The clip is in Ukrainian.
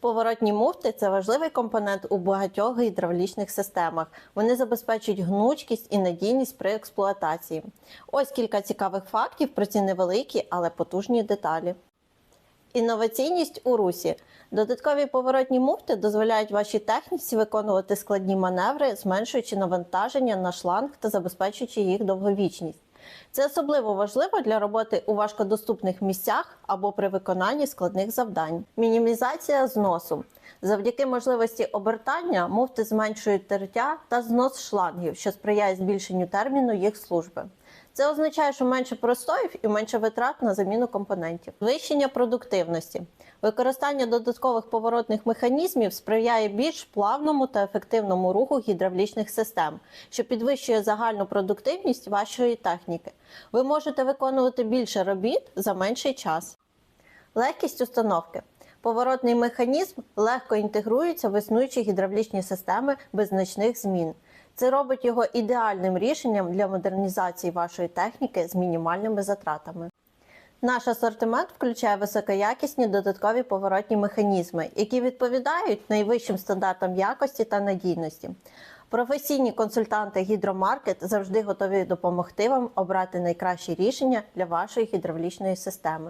Поворотні муфти це важливий компонент у багатьох гідравлічних системах. Вони забезпечують гнучкість і надійність при експлуатації. Ось кілька цікавих фактів про ці невеликі, але потужні деталі. Інноваційність у русі. Додаткові поворотні муфти дозволяють вашій техніці виконувати складні маневри, зменшуючи навантаження на шланг та забезпечуючи їх довговічність. Це особливо важливо для роботи у важкодоступних місцях або при виконанні складних завдань. Мінімізація зносу. Завдяки можливості обертання муфти зменшують тертя та знос шлангів, що сприяє збільшенню терміну їх служби. Це означає, що менше простоїв і менше витрат на заміну компонентів. Вищення продуктивності. Використання додаткових поворотних механізмів сприяє більш плавному та ефективному руху гідравлічних систем, що підвищує загальну продуктивність вашої техніки. Ви можете виконувати більше робіт за менший час. Легкість установки. Поворотний механізм легко інтегрується в існуючі гідравлічні системи без значних змін. Це робить його ідеальним рішенням для модернізації вашої техніки з мінімальними затратами. Наш асортимент включає високоякісні додаткові поворотні механізми, які відповідають найвищим стандартам якості та надійності. Професійні консультанти Гідромаркет завжди готові допомогти вам обрати найкращі рішення для вашої гідравлічної системи.